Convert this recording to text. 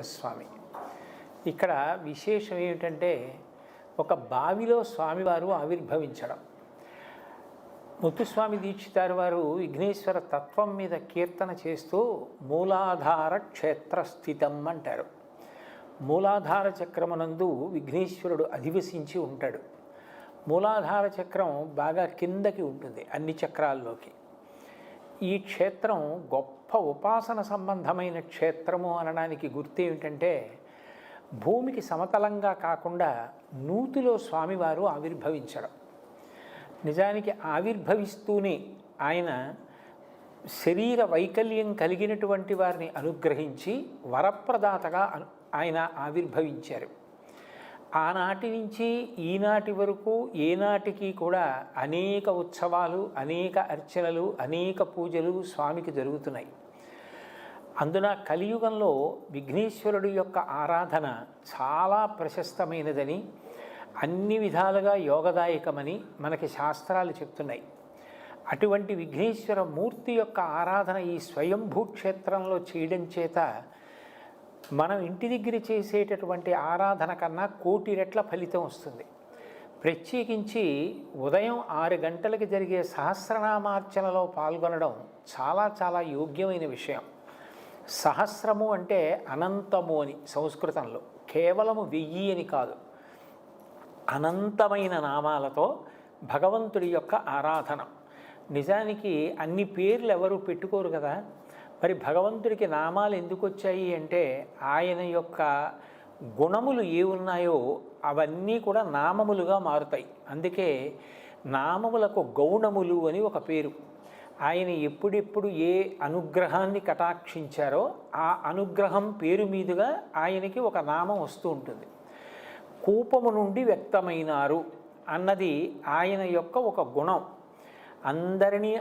స్వామి. ఇక్కడ విశేషం ఏమిటంటే ఒక బావిలో స్వామివారు ఆవిర్భవించడం. ముత్తుస్వామి దీక్షితారు వారు విఘ్నేశ్వర తత్వం మీద కీర్తన చేస్తూ మూలాధార క్షేత్రస్థితం అంటారు. మూలాధార చక్రమునందు విఘ్నేశ్వరుడు అధివసించి ఉంటాడు. మూలాధార చక్రం బాగా కిందకి ఉంటుంది అన్ని చక్రాల్లోకి. ఈ క్షేత్రం గొప్ప ఉపాసన సంబంధమైన క్షేత్రము అనడానికి గుర్తు ఏమిటంటే భూమికి సమతలంగా కాకుండా నూతిలో స్వామివారు ఆవిర్భవించడం. నిజానికి ఆవిర్భవిస్తూనే ఆయన శరీర వైకల్యం కలిగినటువంటి వారిని అనుగ్రహించి వరప్రదాతగా ఆయన ఆవిర్భవించారు. ఆనాటి నుంచి ఈనాటి వరకు ఏనాటికి కూడా అనేక ఉత్సవాలు అనేక అర్చనలు అనేక పూజలు స్వామికి జరుగుతున్నాయి. అందున కలియుగంలో విఘ్నేశ్వరుడి యొక్క ఆరాధన చాలా ప్రశస్తమైనదని అన్ని విధాలుగా యోగదాయకమని మనకి శాస్త్రాలు చెప్తున్నాయి. అటువంటి విఘ్నేశ్వర మూర్తి యొక్క ఆరాధన ఈ స్వయంభూ క్షేత్రంలో చేయడం చేత మనం ఇంటి దగ్గర చేసేటటువంటి ఆరాధన కన్నా కోటి రెట్ల ఫలితం వస్తుంది. ప్రత్యేకించి ఉదయం ఆరు గంటలకు జరిగే సహస్రనామార్చనలో పాల్గొనడం చాలా చాలా యోగ్యమైన విషయం. సహస్రము అంటే అనంతము అని సంస్కృతంలో కేవలము వెయ్యి అని కాదు. అనంతమైన నామాలతో భగవంతుడి యొక్క ఆరాధన. నిజానికి అన్ని పేర్లు ఎవరు పెట్టుకోరు కదా? మరి భగవంతుడికి నామాలు ఎందుకు వచ్చాయి అంటే ఆయన యొక్క గుణములు ఏ ఉన్నాయో అవన్నీ కూడా నామములుగా మారుతాయి. అందుకే నామములకు గౌణములు అని ఒక పేరు. ఆయన ఎప్పుడెప్పుడు ఏ అనుగ్రహాన్ని కటాక్షించారో ఆ అనుగ్రహం పేరు మీదుగా ఆయనకి ఒక నామం వస్తూ ఉంటుంది. కూపము నుండి వ్యక్తమైనారు అన్నది ఆయన యొక్క ఒక గుణం. అందరినీ